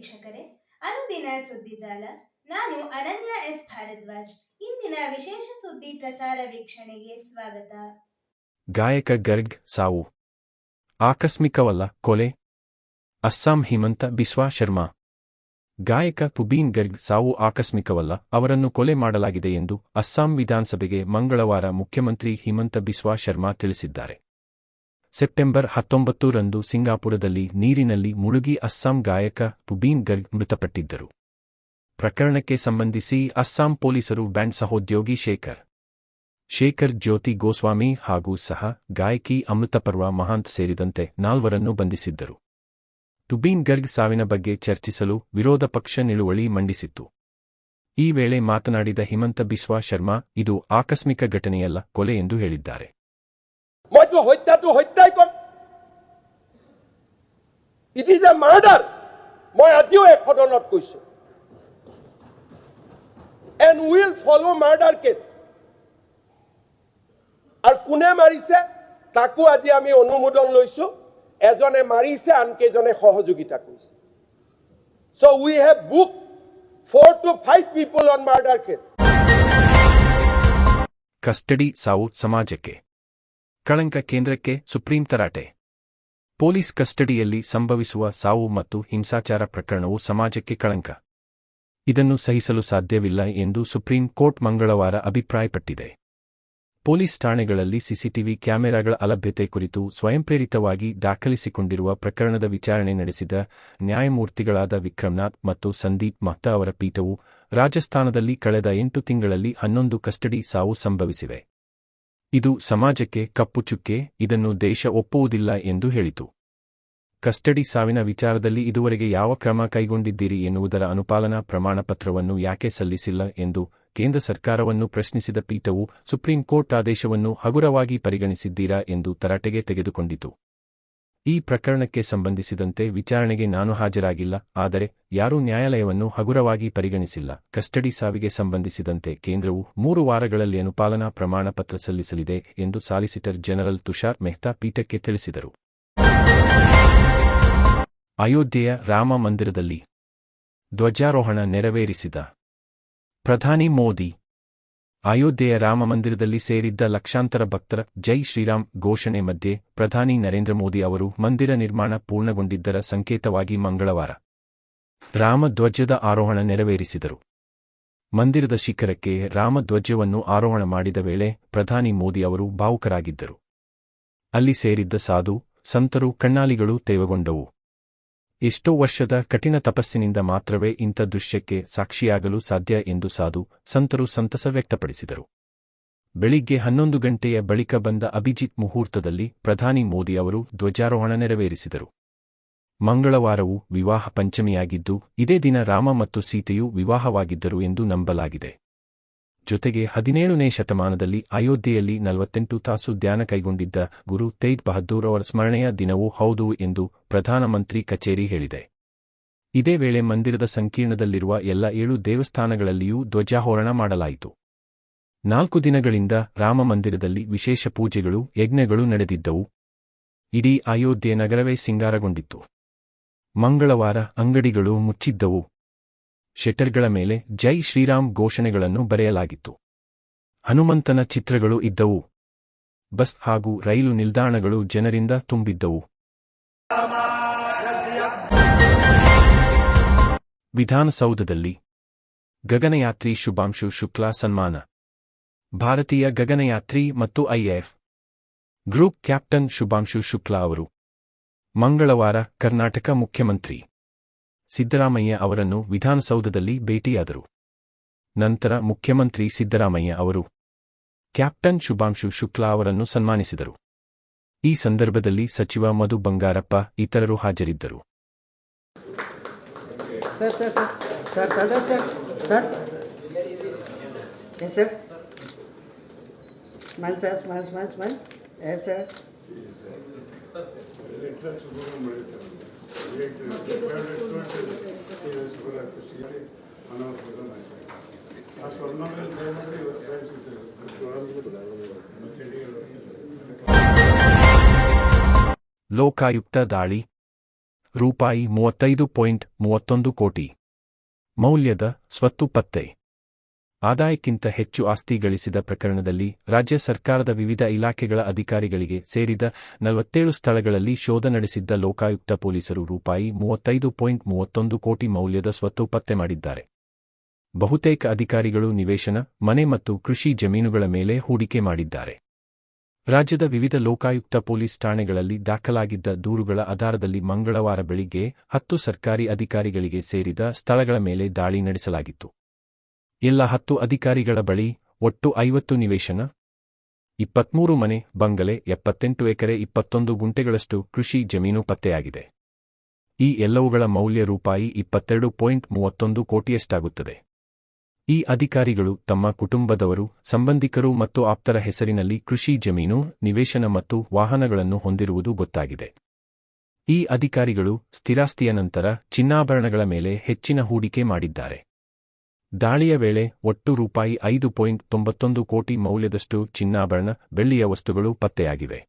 ವೀಕ್ಷಕರೇ, ಅನುದಿನ ಸುದ್ದಿಜಾಲ ನಾನು ಅನನ್ಯ ಎಸ್. ಭಾರದ್ವಾಜ್. ಇಂದಿನ ವಿಶೇಷ ಸುದ್ದಿ ಪ್ರಸಾರ ವೀಕ್ಷಣೆಗೆ ಸ್ವಾಗತ. ಗಾಯಕ ಗರ್ಗ್ ಸಾವು. ಆಕಸ್ಮಿಕವಲ್ಲ, ಕೊಲೆ. ಅಸ್ಸಾಂ ಹಿಮಂತ ಬಿಸ್ವಾ ಶರ್ಮಾ. ಗಾಯಕ ಪುಬೀನ್ ಗರ್ಗ್ ಸಾವು ಆಕಸ್ಮಿಕವಲ್ಲ, ಅವರನ್ನು ಕೊಲೆ ಮಾಡಲಾಗಿದೆ ಎಂದು ಅಸ್ಸಾಂ ವಿಧಾನಸಭೆಗೆ ಮಂಗಳವಾರ ಮುಖ್ಯಮಂತ್ರಿ ಹಿಮಂತ ಬಿಸ್ವಾ ಶರ್ಮಾ ತಿಳಿಸಿದ್ದಾರೆ. ಸೆಪ್ಟೆಂಬರ್ ಹತ್ತೊಂಬತ್ತು ರಂದು ಸಿಂಗಾಪುರದಲ್ಲಿ ನೀರಿನಲ್ಲಿ ಮುಳುಗಿ ಅಸ್ಸಾಂ ಗಾಯಕ ಪುಬೀನ್ ಗರ್ಗ್ ಮೃತಪಟ್ಟಿದ್ದರು. ಪ್ರಕರಣಕ್ಕೆ ಸಂಬಂಧಿಸಿ ಅಸ್ಸಾಂ ಪೊಲೀಸರು ಬ್ಯಾಂಡ್ ಸಹೋದ್ಯೋಗಿ ಶೇಖರ್ ಶೇಖರ್ ಜ್ಯೋತಿ ಗೋಸ್ವಾಮಿ ಹಾಗೂ ಸಹ ಗಾಯಕಿ ಅಮೃತಪರ್ವ ಮಹಾಂತ್ ಸೇರಿದಂತೆ ನಾಲ್ವರನ್ನು ಬಂಧಿಸಿದ್ದರು. ಟುಬೀನ್ ಗರ್ಗ್ ಸಾವಿನ ಬಗ್ಗೆ ಚರ್ಚಿಸಲು ವಿರೋಧ ಪಕ್ಷ ನಿಲುವಳಿ ಮಂಡಿಸಿತ್ತು. ಈ ವೇಳೆ ಮಾತನಾಡಿದ ಹಿಮಂತ ಬಿಸ್ವಾ ಶರ್ಮಾ, ಇದು ಆಕಸ್ಮಿಕ ಘಟನೆಯಲ್ಲ ಕೊಲೆ ಎಂದು ಹೇಳಿದ್ದಾರೆ. এইটো হত্যাটো হত্যাই কম। ইট ইজ এ মাৰ্ডাৰ মই আজিও এই সদনত কৈছো। And will follow murder case আৰু কোনে মাৰিছে তাকো আজি আমি অনুমোদন লৈছো। এজনে মাৰিছে আন কেইজনে সহযোগিতা কৰিছে। So' we have book four to five people on murder case custody south সমাজকে ಕಳಂಕ ಕೇಂದ್ರಕ್ಕೆ ಸುಪ್ರೀಂ ತರಾಟೆ. ಪೊಲೀಸ್ ಕಸ್ಟಡಿಯಲ್ಲಿ ಸಂಭವಿಸುವ ಸಾವು ಮತ್ತು ಹಿಂಸಾಚಾರ ಪ್ರಕರಣವು ಸಮಾಜಕ್ಕೆ ಕಳಂಕ. ಇದನ್ನು ಸಹಿಸಲು ಸಾಧ್ಯವಿಲ್ಲ ಎಂದು ಸುಪ್ರೀಂ ಕೋರ್ಟ್ ಮಂಗಳವಾರ ಅಭಿಪ್ರಾಯಪಟ್ಟಿದೆ. ಪೊಲೀಸ್ ಠಾಣೆಗಳಲ್ಲಿ ಸಿಸಿಟಿವಿ ಕ್ಯಾಮೆರಾಗಳ ಅಲಭ್ಯತೆ ಕುರಿತು ಸ್ವಯಂಪ್ರೇರಿತವಾಗಿ ದಾಖಲಿಸಿಕೊಂಡಿರುವ ಪ್ರಕರಣದ ವಿಚಾರಣೆ ನಡೆಸಿದ ನ್ಯಾಯಮೂರ್ತಿಗಳಾದ ವಿಕ್ರಮ್ನಾಥ್ ಮತ್ತು ಸಂದೀಪ್ ಮಹ್ತಾ ಅವರ ಪೀಠವು ರಾಜಸ್ಥಾನದಲ್ಲಿ ಕಳೆದ ಎಂಟು ತಿಂಗಳಲ್ಲಿ ಹನ್ನೊಂದು ಕಸ್ಟಡಿ ಸಾವು ಸಂಭವಿಸಿವೆ. ಇದು ಸಮಾಜಕ್ಕೆ ಕಪ್ಪು ಚುಕ್ಕೆ, ಇದನ್ನು ದೇಶ ಒಪ್ಪುವುದಿಲ್ಲ ಎಂದು ಹೇಳಿತು. ಕಸ್ಟಡಿ ಸಾವಿನ ವಿಚಾರದಲ್ಲಿ ಇದುವರೆಗೆ ಯಾವ ಕ್ರಮ ಕೈಗೊಂಡಿದ್ದೀರಿ ಎನ್ನುವುದರ ಅನುಪಾಲನಾ ಪ್ರಮಾಣಪತ್ರವನ್ನು ಯಾಕೆ ಸಲ್ಲಿಸಿಲ್ಲ ಎಂದು ಕೇಂದ್ರ ಸರ್ಕಾರವನ್ನು ಪ್ರಶ್ನಿಸಿದ ಪೀಠವು ಸುಪ್ರೀಂ ಕೋರ್ಟ್ ಆದೇಶವನ್ನು ಹಗುರವಾಗಿ ಪರಿಗಣಿಸಿದ್ದೀರಾ ಎಂದು ತರಾಟೆಗೆ ತೆಗೆದುಕೊಂಡಿತು. ಈ ಪ್ರಕರಣಕ್ಕೆ ಸಂಬಂಧಿಸಿದಂತೆ ವಿಚಾರಣೆಗೆ ನಾನು ಹಾಜರಾಗಿಲ್ಲ, ಆದರೆ ಯಾರೂ ನ್ಯಾಯಾಲಯವನ್ನು ಹಗುರವಾಗಿ ಪರಿಗಣಿಸಿಲ್ಲ. ಕಸ್ಟಡಿ ಸಾವಿಗೆ ಸಂಬಂಧಿಸಿದಂತೆ ಕೇಂದ್ರವು ಮೂರು ವಾರಗಳಲ್ಲಿ ಅನುಪಾಲನಾ ಪ್ರಮಾಣ ಪತ್ರ ಸಲ್ಲಿಸಲಿದೆ ಎಂದು ಸಾಲಿಸಿಟರ್ ಜನರಲ್ ತುಷಾರ್ ಮೆಹ್ತಾ ಪೀಠಕ್ಕೆ ತಿಳಿಸಿದರು. ಅಯೋಧ್ಯೆಯ ರಾಮ ಮಂದಿರದಲ್ಲಿ ಧ್ವಜಾರೋಹಣ ನೆರವೇರಿಸಿದ ಪ್ರಧಾನಿ ಮೋದಿ ಅಯೋಧ್ಯೆಯ ರಾಮ ಮಂದಿರದಲ್ಲಿ ಸೇರಿದ್ದ ಲಕ್ಷಾಂತರ ಭಕ್ತರ ಜೈ ಶ್ರೀರಾಮ್ ಘೋಷಣೆ ಮಧ್ಯೆ ಪ್ರಧಾನಿ ನರೇಂದ್ರ ಮೋದಿ ಅವರು ಮಂದಿರ ನಿರ್ಮಾಣ ಪೂರ್ಣಗೊಂಡಿದ್ದರ ಸಂಕೇತವಾಗಿ ಮಂಗಳವಾರ ರಾಮಧ್ವಜದ ಆರೋಹಣ ನೆರವೇರಿಸಿದರು. ಮಂದಿರದ ಶಿಖರಕ್ಕೆ ರಾಮಧ್ವಜವನ್ನು ಆರೋಹಣ ಮಾಡಿದ ವೇಳೆ ಪ್ರಧಾನಿ ಮೋದಿ ಅವರು ಭಾವುಕರಾಗಿದ್ದರು. ಅಲ್ಲಿ ಸೇರಿದ್ದ ಸಾಧು, ಸಂತರು, ಕಣ್ಣಾಲಿಗಳು ತೇವಗೊಂಡವು. ಎಷ್ಟೋ ವರ್ಷದ ಕಠಿಣ ತಪಸ್ಸಿನಿಂದ ಮಾತ್ರವೇ ಇಂಥ ದೃಶ್ಯಕ್ಕೆ ಸಾಕ್ಷಿಯಾಗಲು ಸಾಧ್ಯ ಎಂದು ಸಾಧು ಸಂತರು ಸಂತಸ ವ್ಯಕ್ತಪಡಿಸಿದರು. ಬೆಳಿಗ್ಗೆ ಹನ್ನೊಂದು ಗಂಟೆಯ ಬಳಿಕ ಬಂದ ಅಭಿಜಿತ್ ಮುಹೂರ್ತದಲ್ಲಿ ಪ್ರಧಾನಿ ಮೋದಿ ಅವರು ಧ್ವಜಾರೋಹಣ ನೆರವೇರಿಸಿದರು. ಮಂಗಳವಾರವು ವಿವಾಹ ಪಂಚಮಿಯಾಗಿದ್ದು, ಇದೇ ದಿನ ರಾಮ ಮತ್ತು ಸೀತೆಯು ವಿವಾಹವಾಗಿದ್ದರು ಎಂದು ನಂಬಲಾಗಿದೆ. ಜೊತೆಗೆ ಹದಿನೇಳನೇ ಶತಮಾನದಲ್ಲಿ ಅಯೋಧ್ಯೆಯಲ್ಲಿ ನಲವತ್ತೆಂಟು ತಾಸು ಧ್ಯಾನ ಕೈಗೊಂಡಿದ್ದ ಗುರು ತೇಜ್ ಬಹದ್ದೂರ್ ಅವರ ಸ್ಮರಣೆಯ ದಿನವೂ ಹೌದು ಎಂದು ಪ್ರಧಾನಮಂತ್ರಿ ಕಚೇರಿ ಹೇಳಿದೆ. ಇದೇ ವೇಳೆ ಮಂದಿರದ ಸಂಕೀರ್ಣದಲ್ಲಿರುವ ಎಲ್ಲ ಏಳು ದೇವಸ್ಥಾನಗಳಲ್ಲಿಯೂ ಧ್ವಜಾಹೋರಣ ಮಾಡಲಾಯಿತು. ನಾಲ್ಕು ದಿನಗಳಿಂದ ರಾಮ ಮಂದಿರದಲ್ಲಿ ವಿಶೇಷ ಪೂಜೆಗಳು, ಯಜ್ಞಗಳು ನಡೆದಿದ್ದವು. ಇಡೀ ಅಯೋಧ್ಯೆ ನಗರವೇ ಸಿಂಗಾರಗೊಂಡಿತ್ತು. ಮಂಗಳವಾರ ಅಂಗಡಿಗಳು ಮುಚ್ಚಿದ್ದವು. ಶೆಟರ್ಗಳ ಮೇಲೆ ಜೈ ಶ್ರೀರಾಮ್ ಘೋಷಣೆಗಳನ್ನು ಬರೆಯಲಾಗಿತ್ತು. ಹನುಮಂತನ ಚಿತ್ರಗಳು ಇದ್ದವು. ಬಸ್ ಹಾಗೂ ರೈಲು ನಿಲ್ದಾಣಗಳು ಜನರಿಂದ ತುಂಬಿದ್ದವು. ವಿಧಾನಸೌಧದಲ್ಲಿ ಗಗನಯಾತ್ರಿ ಶುಭಾಂಶು ಶುಕ್ಲಾ ಸನ್ಮಾನ. ಭಾರತೀಯ ಗಗನಯಾತ್ರಿ ಮತ್ತು I F group captain Shubhanshu Shukla ಅವರು. ಮಂಗಳವಾರ ಕರ್ನಾಟಕ ಮುಖ್ಯಮಂತ್ರಿ. ಸಿದ್ದರಾಮಯ್ಯ ಅವರನ್ನು ವಿಧಾನಸೌಧದಲ್ಲಿ ಭೇಟಿಯಾದರು. ನಂತರ ಮುಖ್ಯಮಂತ್ರಿ ಸಿದ್ದರಾಮಯ್ಯ ಅವರು ಕ್ಯಾಪ್ಟನ್ ಶುಭಾಂಶು ಶುಕ್ಲಾ ಅವರನ್ನು ಸನ್ಮಾನಿಸಿದರು. ಈ ಸಂದರ್ಭದಲ್ಲಿ ಸಚಿವ ಮಧು ಬಂಗಾರಪ್ಪ ಇತರರು ಹಾಜರಿದ್ದರು. ಎಸ್ ಸರ್ ಸ್ಮೈಲ್ ಲೋಕಾಯುಕ್ತ ದಾಳಿ ರೂಪಾಯಿ ಮೂವತ್ತೈದು ಪಾಯಿಂಟ್ ಮೂವತ್ತೊಂದು ಕೋಟಿ. ಮೌಲ್ಯದ ಸ್ವತ್ತು ಪತ್ತೆ. ಆದಾಯಕ್ಕಿಂತ ಹೆಚ್ಚು ಆಸ್ತಿ ಗಳಿಸಿದ ಪ್ರಕರಣದಲ್ಲಿ ರಾಜ್ಯ ಸರ್ಕಾರದ ವಿವಿಧ ಇಲಾಖೆಗಳ ಅಧಿಕಾರಿಗಳಿಗೆ ಸೇರಿದ ನಲವತ್ತೇಳು ಸ್ಥಳಗಳಲ್ಲಿ ಶೋಧ ನಡೆಸಿದ್ದ ಲೋಕಾಯುಕ್ತ ಪೊಲೀಸರು ರೂಪಾಯಿ ಮೂವತ್ತೈದು ಪಾಯಿಂಟ್ ಮೂವತ್ತೊಂದು ಕೋಟಿ ಮೌಲ್ಯದ ಸ್ವತ್ತು ಪತ್ತೆ ಮಾಡಿದ್ದಾರೆ. ಬಹುತೇಕ ಅಧಿಕಾರಿಗಳು ನಿವೇಶನ, ಮನೆ ಮತ್ತು ಕೃಷಿ ಜಮೀನುಗಳ ಮೇಲೆ ಹೂಡಿಕೆ ಮಾಡಿದ್ದಾರೆ. ರಾಜ್ಯದ ವಿವಿಧ ಲೋಕಾಯುಕ್ತ ಪೊಲೀಸ್ ಠಾಣೆಗಳಲ್ಲಿ ದಾಖಲಾಗಿದ್ದ ದೂರುಗಳ ಆಧಾರದಲ್ಲಿ ಮಂಗಳವಾರ ಬೆಳಿಗ್ಗೆ ಹತ್ತು ಸರ್ಕಾರಿ ಅಧಿಕಾರಿಗಳಿಗೆ ಸೇರಿದ ಸ್ಥಳಗಳ ಮೇಲೆ ದಾಳಿ ನಡೆಸಲಾಗಿತ್ತು. ಎಲ್ಲ ಹತ್ತು ಅಧಿಕಾರಿಗಳ ಬಳಿ ಒಟ್ಟು ಐವತ್ತು ನಿವೇಶನ? ಇಪ್ಪತ್ಮೂರು ಮನೆ, ಬಂಗಲೆ, ಎಪ್ಪತ್ತೆಂಟು ಎಕರೆ, ಇಪ್ಪತ್ತೊಂದು ಗುಂಟೆಗಳಷ್ಟು ಕೃಷಿ ಜಮೀನು ಪತ್ತೆಯಾಗಿದೆ. ಈ ಎಲ್ಲವುಗಳ ಮೌಲ್ಯ ರೂಪಾಯಿ ಇಪ್ಪತ್ತೆರಡು ಪಾಯಿಂಟ್ ಮೂವತ್ತೊಂದು ಕೋಟಿಯಷ್ಟಾಗುತ್ತದೆ. ಈ ಅಧಿಕಾರಿಗಳು ತಮ್ಮ ಕುಟುಂಬದವರು, ಸಂಬಂಧಿಕರು ಮತ್ತು ಆಪ್ತರ ಹೆಸರಿನಲ್ಲಿ ಕೃಷಿ ಜಮೀನು, ನಿವೇಶನ ಮತ್ತು ವಾಹನಗಳನ್ನು ಹೊಂದಿರುವುದು ಗೊತ್ತಾಗಿದೆ. ಈ ಅಧಿಕಾರಿಗಳು ಸ್ಥಿರಾಸ್ತಿಯ ನಂತರ ಚಿನ್ನಾಭರಣಗಳ ಮೇಲೆ ಹೆಚ್ಚಿನ ಹೂಡಿಕೆ ಮಾಡಿದ್ದಾರೆ. ದಾಳಿಯ ವೇಳೆ ಒಟ್ಟು ರೂಪಾಯಿ ಐದು ಪಾಯಿಂಟ್ ತೊಂಬತ್ತೊಂದು ಕೋಟಿ ಮೌಲ್ಯದಷ್ಟು ಚಿನ್ನಾಭರಣ ಬೆಳ್ಳಿಯ ವಸ್ತುಗಳು ಪತ್ತೆಯಾಗಿವೆ.